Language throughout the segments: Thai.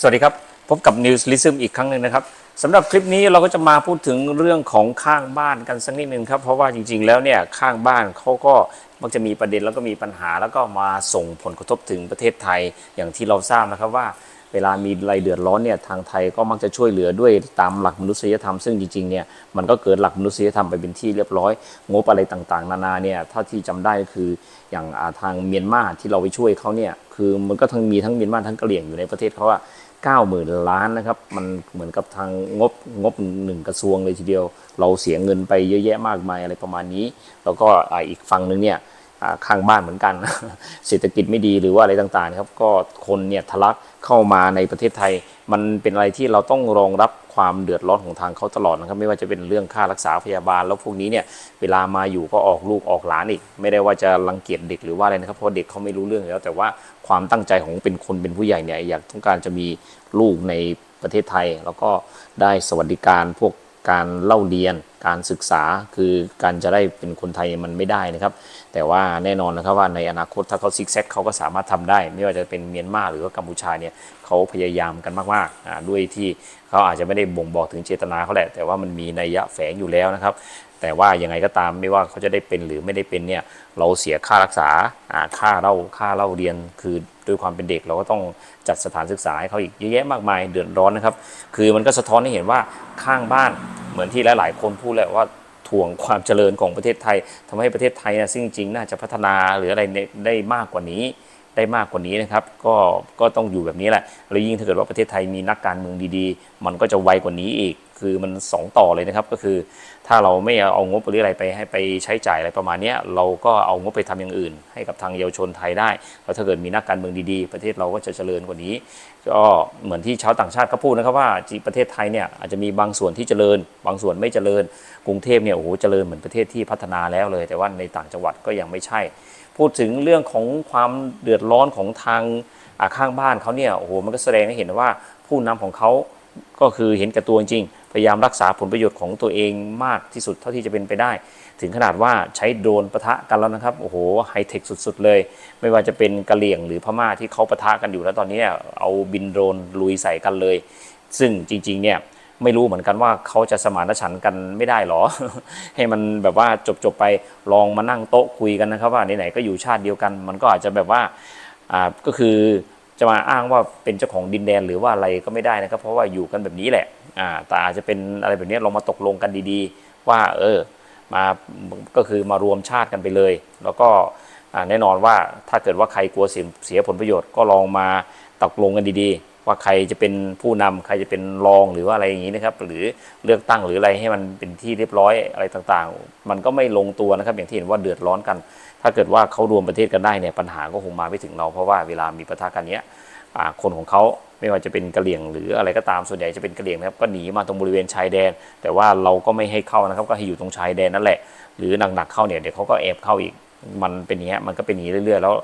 สวัสดีครับ พบกับ News l i s m อีกครั้งหนึ่งนะครับสำหรับคลิปนี้เราก็จะมาพูดถึงเรื่องของข้างบ้านกันสักนิดหนึ่งครับ เพราะว่าจริง ๆ แล้วเนี่ยข้างบ้านเขาก็มักจะมีประเด็นแล้วก็มีปัญหา แล้วก็มาส่งผลกระทบถึงประเทศไทยอย่างที่เราทราบนะครับว่าเวลามีอะไรเดือดร้อนเนี่ยทางไทยก็มักจะช่วยเหลือด้วยตามหลักมนุษยธรรม ซึ่งจริงๆเนี่ยมันก็เกิดหลักมนุษยธรรมไปเป็นที่เรียบร้อย งบอะไรต่างๆ นานาเนี่ยถ้าที่จำได้ก็คืออย่างทางเมียนมาที่เราไปช่วยเขาเนี่ยคือมันก็ทั้งมีทั้งเมียนมาทั้งกะเหรี่ยงอยู่ในประเทศเขาอะ เก้าหมื่นล้านนะครับ มันเหมือนกับทางงบงบหนึ่งกระทรวงเลยทีเดียว เราเสียเงินไปเยอะแยะมากมายอะไรประมาณนี้ แล้วก็อีกฝั่งหนึ่งเนี่ย ข้างบ้านเหมือนกัน เศรษฐกิจไม่ดีหรือว่าอะไรต่างๆครับก็คนเนี่ยทะลักเข้ามาในประเทศไทย มันเป็นอะไรที่เราต้องรองรับความเดือดร้อนของทางเขาตลอดนะครับ ไม่ว่าจะเป็นเรื่องค่ารักษาพยาบาล แล้วพวกนี้เนี่ยเวลามาอยู่ก็ออกลูกออกหลานอีก ไม่ได้ว่าจะรังเกียจเด็กหรือว่าอะไรนะครับเพราะเด็กเขาไม่รู้เรื่องแล้วแต่ว่าความตั้งใจของเป็นคนเป็นผู้ใหญ่เนี่ยอยากต้องการจะมีลูกในประเทศไทย แล้วก็ได้สวัสดิการพวก การเล่าเรียนการศึกษาคือการจะได้เป็นคนไทยมันไม่ได้นะครับ แต่ว่าแน่นอนนะครับว่าในอนาคตถ้าเขาซิกแซกเขาก็สามารถทำได้ ไม่ว่าจะเป็นเมียนมาหรือว่ากัมพูชาเนี่ยเขาพยายามกันมากๆอ่าด้วยที่เขาอาจจะไม่ได้บ่งบอกถึงเจตนาเขาแหละ แต่ว่ามันมีนัยยะแฝงอยู่แล้วนะครับ แต่ว่ายังไงก็ตามไม่ว่าเขาจะได้เป็นหรือไม่ได้เป็นเนี่ยเราเสียค่ารักษาอ่าค่าเล่าค่าเล่าเรียนคือด้วยความเป็นเด็กเราก็ต้องจัดสถานศึกษาให้เขาอีกเยอะแยะมากมายเดือดร้อนนะครับ คือมันก็สะท้อนให้เห็นว่า ข้างบ้าน เหมือนที่หลาย ๆ คนพูดแหละว่าถ่วงความเจริญของประเทศไทยทำให้ประเทศไทยนะซึ่งจริงๆน่าจะพัฒนาหรืออะไรได้มากกว่านี้ได้มากกว่านี้นะครับ ก็ก็ต้องอยู่แบบนี้แหละแล้วยิ่งถ้าเกิดว่าประเทศไทยมีนักการเมืองดีๆ มันก็จะไวกว่านี้อีก คือมันสองต่อเลยนะครับ ก็คือ ถ้าเราไม่เอางบหรืออะไรไปให้ไปใช้จ่ายอะไรประมาณนี้เราก็เอางบไปทำอย่างอื่น ให้กับทางเยาวชนไทยได้แล้วถ้าเกิดมีนักการเมืองดีๆ ประเทศเราก็จะเจริญกว่านี้ ก็เหมือนที่ชาวต่างชาติเขาพูดนะครับว่าจีประเทศไทยเนี่ยอาจจะมีบางส่วนที่เจริญ บางส่วนไม่เจริญ กรุงเทพเนี่ยโอ้โหเจริญเหมือนประเทศที่พัฒนาแล้วเลย แต่ว่าในต่างจังหวัดก็ยังไม่ใช่ พูดถึงเรื่องของความเดือดร้อนของทางอ่าข้างบ้านเขาเนี่ยโอ้โหมันก็แสดงให้เห็นว่าผู้นำของเขา ก็คือเห็นแก่ตัวจริงๆพยายามรักษาผลประโยชน์ของตัวเองมากที่สุดเท่าที่จะเป็นไปได้ ถึงขนาดว่าใช้โดรนปะทะกันแล้วนะครับ โอ้โห ไฮเทคสุดๆเลย ไม่ว่าจะเป็นกะเหลี่ยงหรือพม่าที่เขาปะทะกันอยู่แล้วตอนนี้เอาบินโดรนลุยใส่กันเลย ซึ่งจริงๆ เนี่ยไม่รู้เหมือนกันว่าเขาจะสมานฉันท์กันไม่ได้หรอ ให้มันแบบว่าจบๆไปลองมานั่งโต๊ะคุยกันนะครับว่าไหนๆก็อยู่ชาติเดียวกัน มันก็อาจจะแบบว่าอ่าก็คือ จะมาอ้างว่าเป็นเจ้าของดินแดนหรือว่าอะไรก็ไม่ได้นะครับ เพราะว่าอยู่กันแบบนี้แหละอ่าแต่อาจจะเป็นอะไรแบบนี้ลองมาตกลงกันดีๆ ว่าเออมาก็คือมารวมชาติกันไปเลย แล้วก็แน่นอนว่าถ้าเกิดว่าใครกลัวเสียเสียผลประโยชน์ก็ลองมาตกลงกันดีๆ ว่าใครจะเป็นผู้นำใครจะเป็นรองหรือว่าอะไรอย่างนี้นะครับ หรือเลือกตั้งหรืออะไรให้มันเป็นที่เรียบร้อยอะไรต่างๆ มันก็ไม่ลงตัวนะครับ อย่างที่เห็นว่าเดือดร้อนกัน ถ้าเกิดว่าเขารวมประเทศกันได้เนี่ยปัญหาก็คงมาไม่ถึงเราเพราะว่าเวลามีปะทะกันเนี้ยคนของเขาไม่ว่าจะเป็นกะเหรี่ยงหรืออะไรก็ตามส่วนใหญ่จะเป็นกะเหรี่ยงนะครับก็หนีมาตรงบริเวณชายแดน แต่ว่าเราก็ไม่ให้เข้านะครับ ก็ให้อยู่ตรงชายแดนนั่นแหละ หรือหนักๆเข้าเนี่ยเดี๋ยวเขาก็แอบเข้าอีก มันเป็นอย่างนี้มันก็เป็นอย่างนี้เรื่อยๆ แล้ว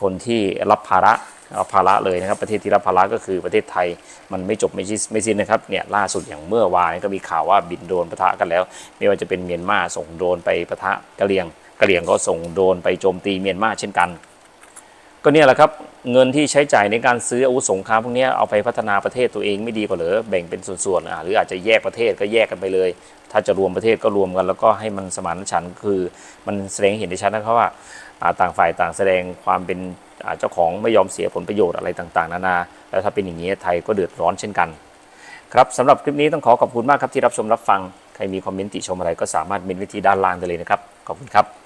คนที่รับภาระรับภาระเลยนะครับ ประเทศที่รับภาระก็คือประเทศไทยมันไม่จบไม่สิ้นไม่สิ้นนะครับเนี่ยล่าสุดอย่างเมื่อวานก็มีข่าวว่าบินโดนปะทะกันแล้ว ไม่ว่าจะเป็นเมียนมาส่งโดนไปปะทะกะเหรี่ยงกะเหรี่ยงก็ส่งโดนไปโจมตีเมียนมาเช่นกัน ก็เนี่ยแหละครับเงินที่ใช้จ่ายในการซื้ออาวุธสงครามพวกนี้เอาไปพัฒนาประเทศตัวเองไม่ดีกว่าเหรอแบ่งเป็นส่วนๆหรืออาจจะแยกประเทศก็แยกกันไปเลย ถ้าจะรวมประเทศก็รวมกัน แล้วก็ให้มันสมานฉันท์คือมันแสดงเห็นได้ชัดนะครับว่าต่างฝ่ายต่างแสดงความเป็นเจ้าของไม่ยอมเสียผลประโยชน์อะไรต่างๆ นานาแล้วถ้าเป็นอย่างนี้ไทยก็เดือดร้อนเช่นกัน ครับสำหรับคลิปนี้ต้องขอขอบคุณมากครับที่รับชมรับฟังใครมีคอมเมนต์ติชมอะไรก็สามารถเมนไว้ที่ด้านล่างได้เลยนะครับขอบคุณครับ